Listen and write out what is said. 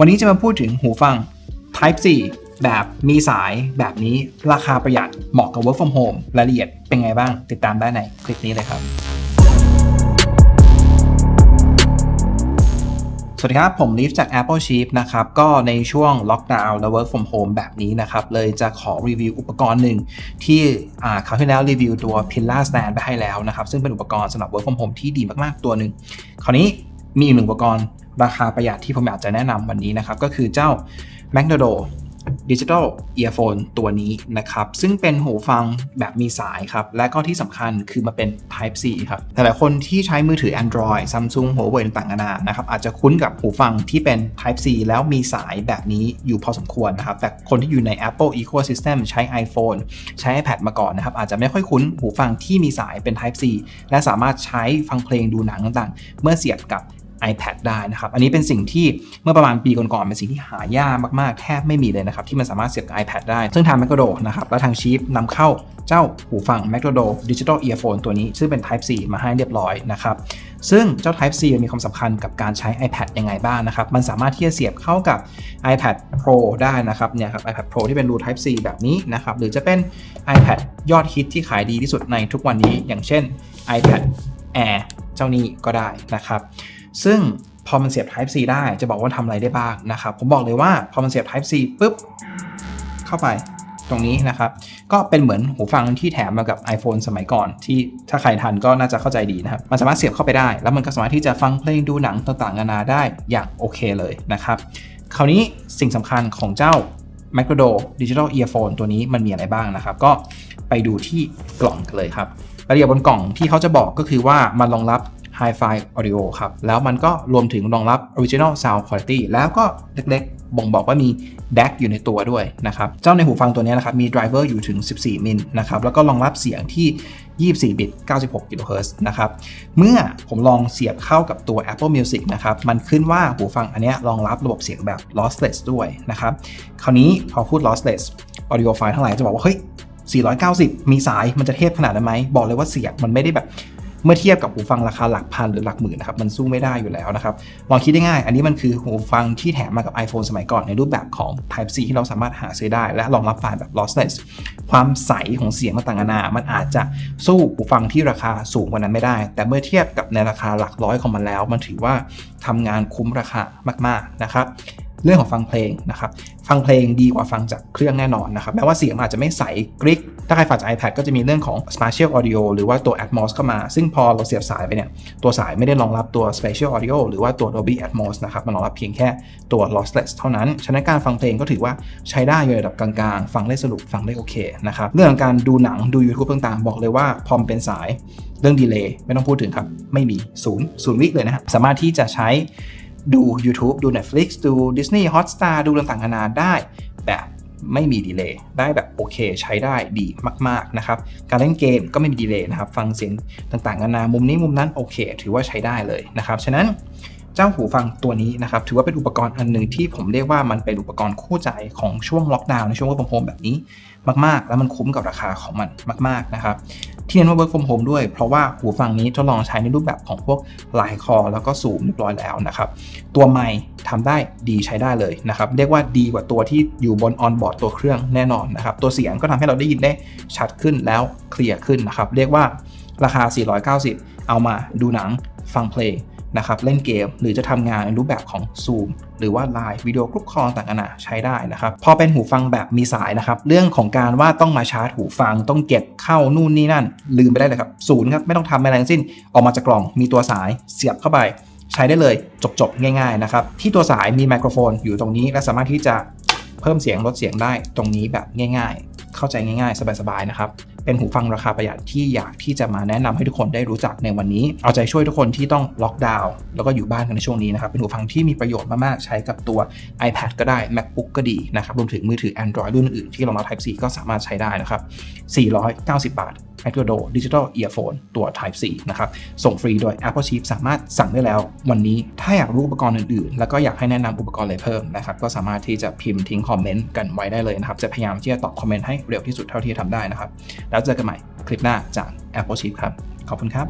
วันนี้จะมาพูดถึงหูฟัง Type C แบบมีสายแบบนี้ราคาประหยัดเหมาะกับ Work from Home รายละเอียดเป็นไงบ้าง ติดตามได้ในคลิปนี้เลยครับ สวัสดีครับ ผมลิฟจาก Apple Chief นะครับ ก็ในช่วงล็อกดาวน์และ Work from Home แบบนี้นะครับ เลยจะขอรีวิวอุปกรณ์หนึ่ง ที่อ่าคราวที่แล้วรีวิวตัว Pillar Stand ไปให้แล้วนะครับ ซึ่งเป็นอุปกรณ์สำหรับ Work from Home ที่ดีมากๆตัวหนึ่งคราวนี้ มีอีกหนึ่งอุปกรณ์ราคาประหยัดที่ผมอยากจะแนะนำวันนี้นะครับ ก็คือเจ้า m a g n a d o Digital Earphone ตัวนี้นะครับ ซึ่งเป็นหูฟังแบบมีสายครับ และก็ที่สำคัญคือมาเป็น Type C ครับแต่หลายคนที่ใช้มือถือ Android Samsung Huawei ต่างๆนานานะครับ อาจจะคุ้นกับหูฟังที่เป็น Type C แล้วมีสายแบบนี้อยู่พอสมควรนะครับ แต่คนที่อยู่ใน Apple Ecosystem ใช้ iPhone ใช้ iPad มาก่อนนะครับ อาจจะไม่ค่อยคุ้นหูฟังที่มีสายเป็น Type C และสามารถใช้ฟังเพลงดูหนังต่างๆ เมื่อเสียบกับ iPad ได้นะครับ อันนี้เป็นสิ่งที่เมื่อประมาณปีก่อนๆเป็นสิ่งที่หายากมากๆ แทบไม่มีเลยนะครับ ที่มันสามารถเสียบกับ iPad ได้ ซึ่งทาง m a c d o นะครับและทางชีฟนำเข้าเจ้าหูฟัง m a c d o Digital Earphone ตัวนี้ซึ่งเป็น Type C มาให้เรียบร้อยนะครับซึ่งเจ้า Type C มีความสำคัญกับการใช้ iPad ยังไงบ้างนะครับ มันสามารถที่จะเสียบเข้ากับ iPad Pro ได้นะครับ เนี่ยครับ iPad Pro ที่เป็นรู Type C แบบนี้นะครับ หรือจะเป็น iPad ยอดฮิตที่ขายดีที่สุดในทุกวันนี้ อย่างเช่น iPad Air เจ้านี้ก็ได้นะครับ ซึ่งพอมันเสียบ Type C ได้จะบอกว่าทำอะไรได้บ้างนะครับ ผมบอกเลยว่าพอมันเสียบ Type C ปุ๊บ เข้าไปตรงนี้นะครับ ก็เป็นเหมือนหูฟังที่แถมมากับ iPhone สมัยก่อน ที่ถ้าใครทันก็น่าจะเข้าใจดีนะครับ มันสามารถเสียบเข้าไปได้ แล้วมันก็สามารถที่จะฟังเพลงดูหนังต่างๆนานาได้อย่างโอเคเลยนะครับ คราวนี้สิ่งสำคัญของเจ้า m a c r o d o Digital Earphone ตัวนี้มันมีอะไรบ้างนะครับ ก็ไปดูที่กล่องกันเลยครับรายละเอียดบนกล่องที่เขาจะบอกก็คือว่ามันรองรับ Hi-Fi Audio ครับ แล้วมันก็รวมถึงรองรับ Original Sound Quality แล้วก็เล็กๆ บ่งบอกว่ามี DAC อยู่ในตัวด้วยนะครับ เจ้าในหูฟังตัวนี้นะครับ มี driver อยู่ถึง 14 มิลนะครับ แล้วก็รองรับเสียงที่ 24 บิต 96 กิโลเฮิรตซ์นะครับ เมื่อผมลองเสียบเข้ากับตัว Apple Music นะครับ มันขึ้นว่าหูฟังอันนี้รองรับระบบเสียงแบบ lossless ด้วยนะครับ คราวนี้พอพูด lossless audio file ทั้งหลายจะบอกว่าเฮ้ย490 มีสายมันจะเทพขนาดนั้นไหม บอกเลยว่าเสียงมันไม่ได้แบบ เมื่อเทียบกับหูฟังราคาหลักพันหรือหลักหมื่นนะครับมันสู้ไม่ได้อยู่แล้วนะครับลองคิดได้ง่าย อันนี้มันคือหูฟังที่แถมมากับ iPhone สมัยก่อนในรูปแบบของ Type C ที่เราสามารถหาซื้อได้ และรองรับไฟล์แบบ lossless ความใสของเสียงต่างๆนานามันอาจจะสู้หูฟังที่ราคาสูงกว่านั้นไม่ได้ แต่เมื่อเทียบกับในราคาหลักร้อยของมันแล้ว มันถือว่าทำงานคุ้มราคามากๆนะครับ เรื่องของฟังเพลงนะครับฟังเพลงดีกว่าฟังจากเครื่องแน่นอนนะครับแม้ว่าเสียงอาจจะไม่ใสกริกถ้าใครฟังจาก iPad ก็จะมีเรื่องของ Spatial Audio หรือว่าตัว Atmos เข้ามา ซึ่งพอเราเสียบสายไปเนี่ยตัวสายไม่ได้รองรับตัว Spatial Audio หรือว่าตัว Dolby Atmos นะครับมันรองรับเพียงแค่ตัว lossless เท่านั้น ฉะนั้นการฟังเพลงก็ถือว่าใช้ได้อยู่ในระดับกลางๆ ฟังได้สนุกฟังได้โอเคนะครับเรื่องของการดูหนังดู YouTube ต่างๆ บอกเลยว่าพอมเป็นสายเรื่องดีเลย์ไม่ต้องพูดถึงครับ ไม่มีศูนย์ศูนย์วิเลยนะครับสามารถที่จะใช้ ดู YouTube ดู Netflix ดู Disney Hotstar ดูต่างๆนานาได้แบบไม่มีดีเลย์ได้แบบโอเคใช้ได้ดีมากๆนะครับการเล่นเกมก็ไม่มีดีเลย์นะครับฟังเสียงต่างๆนานามุมนี้มุมนั้นโอเค ถือว่าใช้ได้เลยนะครับฉะนั้น เจ้าหูฟังตัวนี้นะครับถือว่าเป็นอุปกรณ์อันหนึ่งที่ผมเรียกว่ามันเป็นอุปกรณ์คู่ใจของช่วงล็อกดาวน์ในช่วง work from home แบบนี้มาก ๆ แล้วมันคุ้มกับราคาของมันมาก ๆ นะครับที่เน้นว่า work from home ด้วย เพราะว่าหูฟังนี้ทดลองใช้ในรูปแบบของพวกไลน์คอ แล้วก็ซูมเรียบร้อยแล้วนะครับ ตัวไมค์ทำได้ดีใช้ได้เลยนะครับ เรียกว่าดีกว่าตัวที่อยู่บนออนบอร์ดตัวเครื่องแน่นอนนะครับ ตัวเสียงก็ทำให้เราได้ยินได้ชัดขึ้นแล้วเคลียร์ขึ้นนะครับ เรียกว่าราคา 490 เอามาดูหนังฟังเพลง นะครับเล่นเกม หรือจะทำงานในรูปแบบของ Zoom หรือว่า Line วิดีโอกรุ๊ปคอลต่างๆใช้ได้นะครับพอเป็นหูฟังแบบมีสายนะครับเรื่องของการว่าต้องมาชาร์จหูฟังต้องเก็บเข้านู่นนี่นั่น ลืมไปได้เลยครับศูนย์ครับไม่ต้องทำอะไรทั้งสิ้นออกมาจากกล่องมีตัวสายเสียบเข้าไปใช้ได้เลยจบๆ ง่ายๆนะครับที่ตัวสายมีไมโครโฟนอยู่ตรงนี้และสามารถที่จะเพิ่มเสียงลดเสียงได้ตรงนี้แบบง่าย ๆ เข้าใจง่ายๆ สบายๆนะครับ เป็นหูฟังราคาประหยัดที่อยากที่จะมาแนะนำให้ทุกคนได้รู้จักในวันนี้ เอาใจช่วยทุกคนที่ต้องล็อกดาวน์แล้วก็อยู่บ้านกันในช่วงนี้นะครับเป็นหูฟังที่มีประโยชน์มากๆใช้กับตัว iPad ก็ได้ MacBook ก็ดีนะครับรวมถึงมือถือ Android รุ่นอื่นที่รองรับ Type C ก็สามารถใช้ได้นะครับ490 บาท a c r o d o Digital Earphone ตัว Type C นะครับ ส่งฟรีโดย Apple Chip สามารถสั่งได้แล้ววันนี้ ถ้าอยากรู้อุปกรณ์อื่นๆ แล้วก็อยากให้แนะนำอุปกรณ์อะไรเพิ่มนะครับ ก็สามารถที่จะพิมพ์ทิ้งคอมเมนต์กันไว้ได้เลยนะครับ จะพยายามที่จะตอบคอมเมนต์ให้เร็วที่สุดเท่าที่จะทำได้นะครับ แล้วเจอกันใหม่คลิปหน้าจาก Apple Chip ครับ ขอบคุณครับ